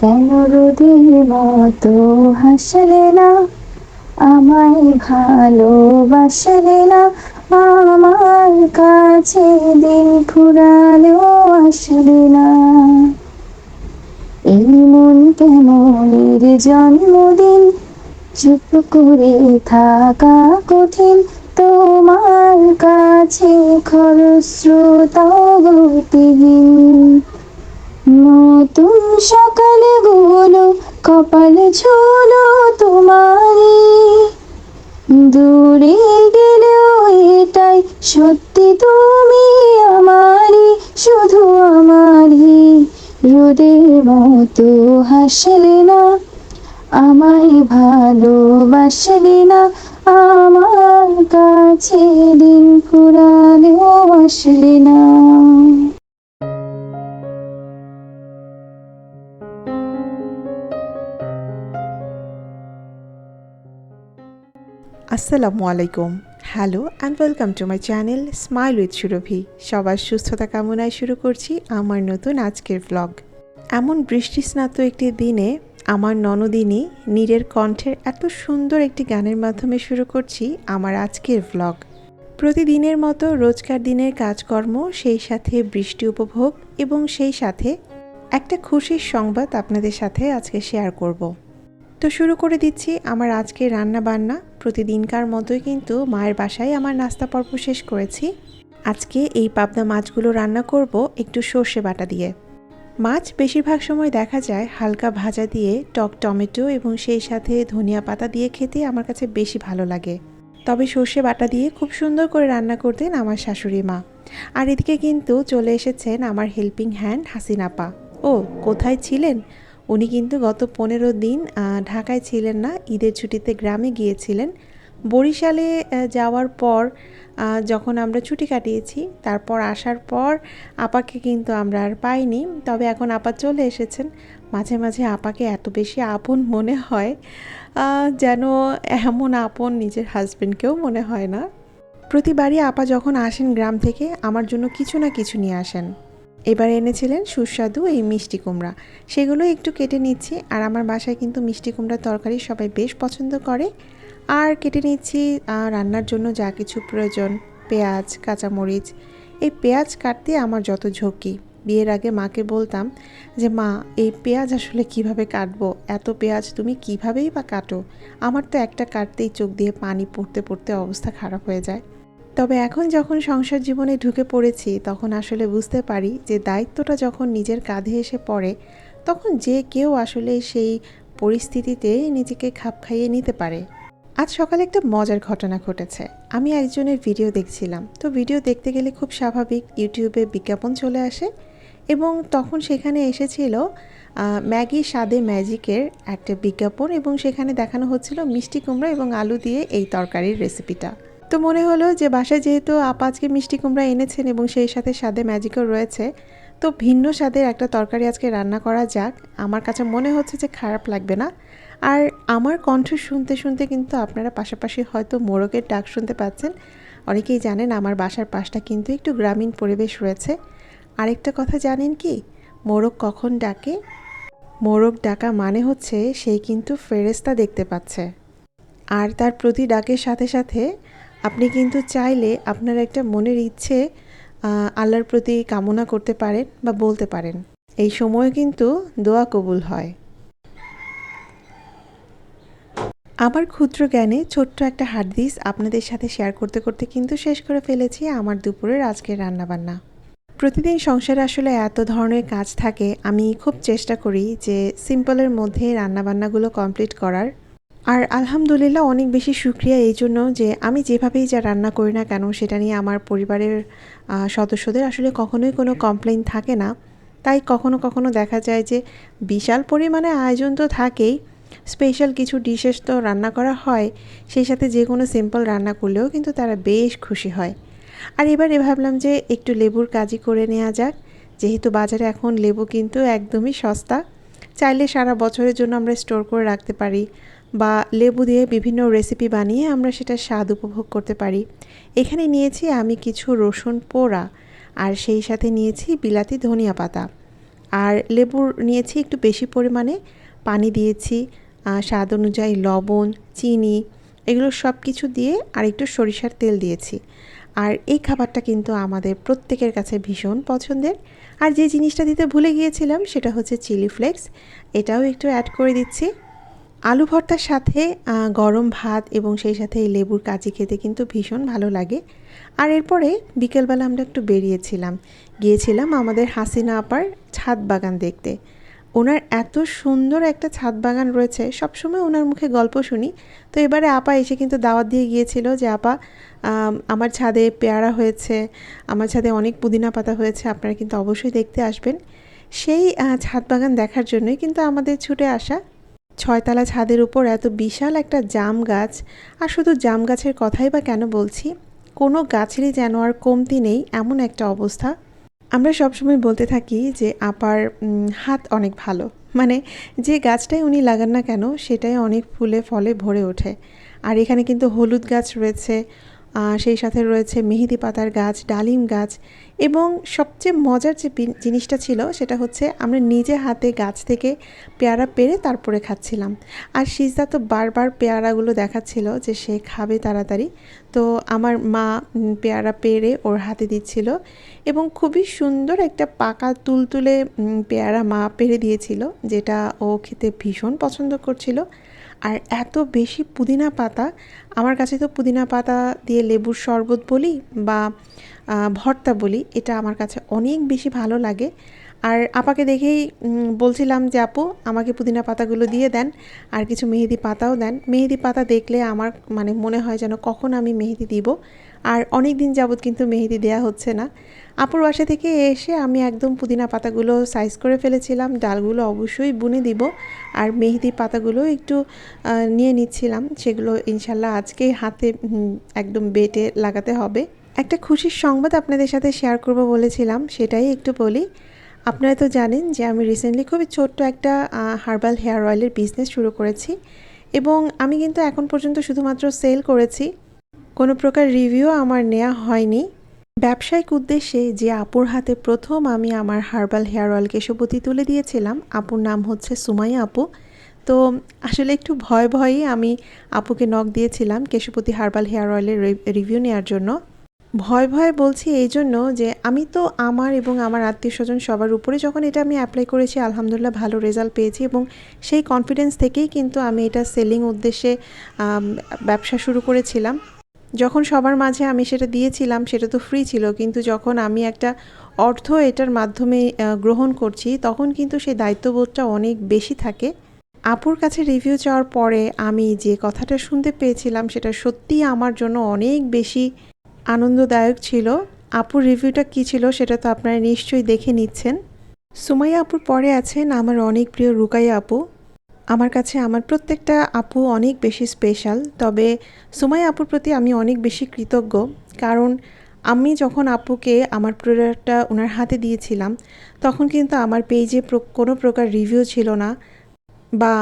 কেন মতো হাসলে না, আমায় ভালোবাসলে না। আমার কাছে দিন ফুরালেও আসলে না। এই মন কেমনের জন্মদিন? চুপ করে থাকা কঠিন। তোমার কাছে খরস্রোতাগতিহীন নতুন সকালে গুলো, কপালে ঝুলো তোমারই দূরে গেলেও এটাই সত্যি তুমি আমারই শুধু আমারই রোদের মতো হাসলে না, আমায় ভালোবাসলে না, আমার কাছে দিন ফুরালেও আসলে না। আসসালামু আলাইকুম। Hello and welcome to my channel smile with Surovi সবার সুস্থতা কামনায় শুরু করছি আমার নতুন আজকের ব্লগ এমন বৃষ্টিস্নাত একটি দিনে আমার ননদিনী নীরের কণ্ঠের এত সুন্দর একটি গানের মাধ্যমে শুরু করছি আমার আজকের ব্লগ প্রতিদিনের মতো রোজকার দিনের কাজকর্ম, সেই সাথে বৃষ্টি উপভোগ এবং সেই সাথে একটা খুশির সংবাদ আপনাদের সাথে আজকে শেয়ার করব। তো শুরু করে দিচ্ছি আমার আজকে রান্না বান্না প্রতিদিনকার মতোই কিন্তু মায়ের বাসায় আমার নাস্তা পর্ব শেষ করেছি। আজকে এই পাবদা মাছগুলো রান্না করব একটু সর্ষে বাটা দিয়ে। মাছ বেশিরভাগ সময় দেখা যায় হালকা ভাজা দিয়ে টক টমেটো এবং সেই সাথে ধনিয়া পাতা দিয়ে খেতে আমার কাছে বেশি ভালো লাগে। তবে সর্ষে বাটা দিয়ে খুব সুন্দর করে রান্না করতেন আমার শাশুড়ি মা। আর এদিকে কিন্তু চলে এসেছেন আমার হেল্পিং হ্যান্ড হাসিনাপা। ও, কোথায় ছিলেন? উনি কিন্তু গত পনেরো দিন ঢাকায় ছিলেন না, ঈদের ছুটিতে গ্রামে গিয়েছিলেন। বরিশালে যাওয়ার পর যখন আমরা ছুটি কাটিয়েছি, তারপর আসার পর আপাকে কিন্তু আমরা আর পাইনি। তবে এখন আপা চলে এসেছেন। মাঝে মাঝে আপাকে এত বেশি আপন মনে হয় যেন এমন আপন নিজের হাজবেন্ডকেও মনে হয় না। প্রতিবারই আপা যখন আসেন গ্রাম থেকে, আমার জন্য কিছু না কিছু নিয়ে আসেন। এবার এনেছিলেন সুস্বাদু এই মিষ্টি কুমড়া। সেগুলো একটু কেটে নিচ্ছি, আর আমার বাসায় কিন্তু মিষ্টি কুমড়ার তরকারি সবাই বেশ পছন্দ করে। আর কেটে নিচ্ছি রান্নার জন্য যা কিছু প্রয়োজন, পেঁয়াজ, কাঁচামরিচ। এই পেঁয়াজ কাটতে আমার যত ঝক্কি। বিয়ের আগে মাকে বলতাম যে, মা, এই পেঁয়াজ আসলে কীভাবে কাটবো? এত পেঁয়াজ তুমি কিভাবেই বা কাটো? আমার তো একটা কাটতেই চোখ দিয়ে পানি পড়তে পড়তে অবস্থা খারাপ হয়ে যায়। তবে এখন যখন সংসার জীবনে ঢুকে পড়েছি, তখন আসলে বুঝতে পারি যে দায়িত্বটা যখন নিজের কাঁধে এসে পড়ে, তখন যে কেউ আসলে সেই পরিস্থিতিতে নিজেকে খাপ খাইয়ে নিতে পারে। আজ সকালে একটা মজার ঘটনা ঘটেছে। আমি একজনের ভিডিও দেখছিলাম। তো ভিডিও দেখতে গেলে খুব স্বাভাবিক, ইউটিউবে বিজ্ঞাপন চলে আসে এবং তখন সেখানে এসেছিল ম্যাগি স্বাদে ম্যাজিকের একটা বিজ্ঞাপন এবং সেখানে দেখানো হচ্ছিল মিষ্টি কুমড়া এবং আলু দিয়ে এই তরকারির রেসিপিটা তো মনে হলো যে বাসায় যেহেতু আপা আজকে মিষ্টি কুমড়া এনেছেন এবং সেই সাথে স্বাদে ম্যাজিকও রয়েছে, তো ভিন্ন স্বাদের একটা তরকারি আজকে রান্না করা যাক। আমার কাছে মনে হচ্ছে যে খারাপ লাগবে না। আর আমার কণ্ঠ শুনতে শুনতে কিন্তু আপনারা পাশাপাশি হয়তো মোরগের ডাক শুনতে পাচ্ছেন। অনেকেই জানেন আমার বাসার পাশটা কিন্তু একটু গ্রামীণ পরিবেশ রয়েছে। আরেকটা কথা জানেন কি? মোরগ কখন ডাকে? মোরগ ডাকা মানে হচ্ছে সেই কিন্তু ফেরেস্তা দেখতে পাচ্ছে। আর তার প্রতি ডাকের সাথে সাথে আপনি কিন্তু চাইলে আপনার একটা মনের ইচ্ছে আল্লাহর প্রতি কামনা করতে পারেন বা বলতে পারেন। এই সময় কিন্তু দোয়া কবুল হয়। আমার ক্ষুদ্র জ্ঞানে ছোট্ট একটা হাডদিস আপনাদের সাথে শেয়ার করতে করতে কিন্তু শেষ করে ফেলেছি আমার দুপুরের আজকের রান্নাবান্না। প্রতিদিন সংসারে আসলে এত ধরনের কাজ থাকে, আমি খুব চেষ্টা করি যে সিম্পলের মধ্যে রান্নাবান্নাগুলো কমপ্লিট করার। আর আলহামদুলিল্লাহ অনেক বেশি সুক্রিয়া এই জন্য যে আমি যেভাবেই যা রান্না করি না কেন সেটা নিয়ে আমার পরিবারের সদস্যদের আসলে কখনোই কোনো কমপ্লেন থাকে না। তাই কখনো কখনো দেখা যায় যে বিশাল পরিমাণে আয়োজন তো থাকেই স্পেশাল কিছু ডিশেস তো রান্না করা হয়, সেই সাথে যে কোনো সিম্পল রান্না করলেও কিন্তু তারা বেশ খুশি হয়। আর এবারে ভাবলাম যে একটু লেবুর কাজই করে নেওয়া যাক, যেহেতু বাজারে এখন লেবু কিন্তু একদমই সস্তা, চাইলে সারা বছরের জন্য আমরা স্টোর করে রাখতে পারি। বা লেবু দিয়ে বিভিন্ন রেসিপি বানিয়ে আমরা সেটা স্বাদ উপভোগ করতে পারি। এখানে নিয়েছি আমি কিছু রসুন পোড়া আর সেই সাথে নিয়েছি বিলাতি ধনিয়া পাতা। আর লেবুর নিয়েছি একটু বেশি পরিমাণে। পানি দিয়েছি স্বাদ অনুযায়ী লবণ, চিনি, এগুলো সব কিছু দিয়ে আর একটু সরিষার তেল দিয়েছি। আর এই খাবারটা কিন্তু আমাদের প্রত্যেকের কাছে ভীষণ পছন্দের। আর যে জিনিসটা দিতে ভুলে গিয়েছিলাম সেটা হচ্ছে চিলি ফ্লেক্স। এটাও একটু অ্যাড করে দিচ্ছি। আলু ভর্তার সাথে গরম ভাত এবং সেই সাথে এই লেবুর কাজি খেতে কিন্তু ভীষণ ভালো লাগে। আর এরপরে বিকেলবেলা আমরা একটু বেরিয়েছিলাম। গিয়েছিলাম আমাদের হাসিনা আপার ছাদ বাগান দেখতে। ওনার এত সুন্দর একটা ছাদ বাগান রয়েছে, সবসময় ওনার মুখে গল্প শুনি। তো এবারে আপা এসে কিন্তু দাওয়াত দিয়ে গিয়েছিল যে, আপা আমার ছাদে পেয়ারা হয়েছে, আমার ছাদে অনেক পুদিনা পাতা হয়েছে, আপনারা কিন্তু অবশ্যই দেখতে আসবেন। সেই ছাদ বাগান দেখার জন্যই কিন্তু আমাদের ছুটে আসা ছয়তলা ছাদের উপর এত বিশাল একটা জাম গাছ, আর শুধু জাম গাছের কথাই বা কেন বলছি? কোনো গাছেরই যেন আর কমতি নেই এমন একটা অবস্থা। আমরা সবসময় বলতে থাকি যে আপার হাত অনেক ভালো। মানে যে গাছটাই উনি লাগান না কেন, সেটাই অনেক ফুলে ফলে ভরে ওঠে। আর এখানে কিন্তু হলুদ গাছ রয়েছে সেই সাথে রয়েছে মেহেদি পাতার গাছ, ডালিম গাছ এবং সবচেয়ে মজার যে জিনিসটা ছিল সেটা হচ্ছে আমরা নিজে হাতে গাছ থেকে পেয়ারা পেরে তারপরে খাচ্ছিলাম। আর সিজদা তো বারবার পেয়ারাগুলো দেখাচ্ছিল যে সে খাবে তাড়াতাড়ি। তো আমার মা পেয়ারা পেরে ওর হাতে দিচ্ছিল এবং খুবই সুন্দর একটা পাকা তুলতুলে পেয়ারা মা পেরে দিয়েছিল, যেটা ও খেতে ভীষণ পছন্দ করছিল। আর এত বেশি পুদিনা পাতা, আমার কাছে তো পুদিনা পাতা দিয়ে লেবুর শরবত বলি বা ভর্তা বলি, এটা আমার কাছে অনেক বেশি ভালো লাগে। আর আপাকে দেখেই বলছিলাম যে, আপু, আমাকে পুদিনা পাতাগুলো দিয়ে দেন আর কিছু মেহেদি পাতাও দেন। মেহেদি পাতা দেখলে আমার মানে মনে হয় যেন কখন আমি মেহেদি দিব। আর অনেক দিন যাবৎ কিন্তু মেহেদি দেয়া হচ্ছে না। আপুর বাসা থেকে এসে আমি একদম পুদিনা পাতাগুলো সাইজ করে ফেলেছিলাম। ডালগুলো অবশ্যই বুনে দিব আর মেহেদি পাতাগুলো একটু নিয়ে নিচ্ছিলাম। সেগুলো ইনশাল্লাহ আজকেই হাতে একদম বেটে লাগাতে হবে। একটা খুশির সংবাদ আপনাদের সাথে শেয়ার করব বলেছিলাম, সেটাই একটু বলি। আপনারা তো জানেন যে আমি রিসেন্টলি খুবই ছোট্ট একটা হার্বাল হেয়ার অয়েলের বিজনেস শুরু করেছি এবং আমি কিন্তু এখন পর্যন্ত শুধুমাত্র সেল করেছি। কোনো প্রকার রিভিউ আমার নেওয়া হয়নি। ব্যবসায়িক উদ্দেশ্যে যে আপুর হাতে প্রথম আমি আমার হার্বাল হেয়ার অয়েল কেশবতী তুলে দিয়েছিলাম, আপুর নাম হচ্ছে সুমাইয়া আপু। তো আসলে একটু ভয় ভয়েই আমি আপুকে নক দিয়েছিলাম কেশবতী হার্বাল হেয়ার অয়েলের রিভিউ নেওয়ার জন্য। ভয় ভয় বলছি এই জন্য যে আমি তো আমার এবং আমার আত্মীয় স্বজন সবার উপরে যখন এটা আমি অ্যাপ্লাই করেছি, আলহামদুলিল্লাহ ভালো রেজাল্ট পেয়েছি এবং সেই কনফিডেন্স থেকেই কিন্তু আমি এটা সেলিং উদ্দেশ্যে ব্যবসা শুরু করেছিলাম। যখন সবার মাঝে আমি সেটা দিয়েছিলাম, সেটা তো ফ্রি ছিল, কিন্তু যখন আমি একটা অর্থ এটার মাধ্যমে গ্রহণ করছি, তখন কিন্তু সেই দায়িত্ববোধটা অনেক বেশি থাকে। আপুর কাছে রিভিউ চাওয়ার পরে আমি যে কথাটা শুনতে পেয়েছিলাম, সেটা সত্যিই আমার জন্য অনেক বেশি আনন্দদায়ক ছিল। আপুর রিভিউটা কী ছিল সেটা তো আপনারা নিশ্চয়ই দেখে নিচ্ছেন। সুমাইয়া আপুর পরে আছেন আমার অনেক প্রিয় রুকাইয়া আপু। আমার কাছে আমার প্রত্যেকটা আপু অনেক বেশি স্পেশাল তবে সুমাইয়া আপুর প্রতি আমি অনেক বেশি কৃতজ্ঞ। কারণ আমি যখন আপুকে আমার প্রোডাক্টটা ওনার হাতে দিয়েছিলাম, তখন কিন্তু আমার পেজে কোনো প্রকার রিভিউ ছিল না। বা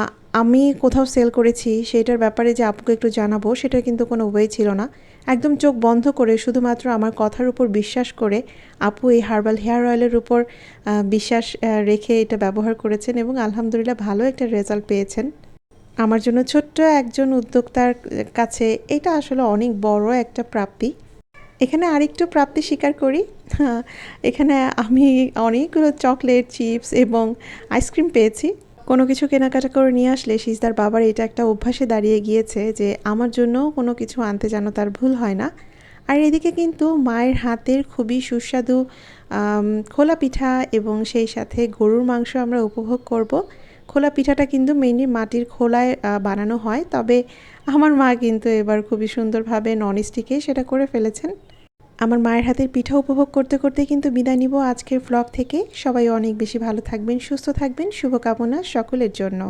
আমি কোথাও সেল করেছি, সেটার ব্যাপারে যে আপুকে একটু জানাব সেটা কিন্তু কোনো ওয়ে ছিল না। একদম চোখ বন্ধ করে শুধুমাত্র আমার কথার উপর বিশ্বাস করে আপু এই হার্বাল হেয়ার অয়েলের উপর বিশ্বাস রেখে এটা ব্যবহার করেছেন এবং আলহামদুলিল্লাহ ভালো একটা রেজাল্ট পেয়েছেন। আমার জন্য ছোট্ট একজন উদ্যোক্তার কাছে এটা আসলে অনেক বড় একটা প্রাপ্তি। এখানে আরেকটু প্রাপ্তি স্বীকার করি। হ্যাঁ, এখানে আমি অনেকগুলো চকলেট চিপস এবং আইসক্রিম পেয়েছি। কোনো কিছু কেনাকাটা করে নিয়ে আসলে সিজদার বাবার এটা একটা অভ্যাসে দাঁড়িয়ে গিয়েছে যে আমার জন্যও কোনো কিছু আনতে যেন তার ভুল হয় না। আর এদিকে কিন্তু মায়ের হাতের খুবই সুস্বাদু খোলা পিঠা এবং সেই সাথে গরুর মাংস আমরা উপভোগ করব। খোলা পিঠাটা কিন্তু মেনলি মাটির খোলায় বানানো হয়। তবে আমার মা কিন্তু এবার খুবই সুন্দরভাবে ননস্টিকে সেটা করে ফেলেছেন। আমার মায়ের হাতের পিঠা উপভোগ করতে করতে কিন্তু বিদায় নিব আজকের ব্লগ থেকে। সবাই অনেক বেশি ভালো থাকবেন, সুস্থ থাকবেন, শুভকামনা সকলের জন্য।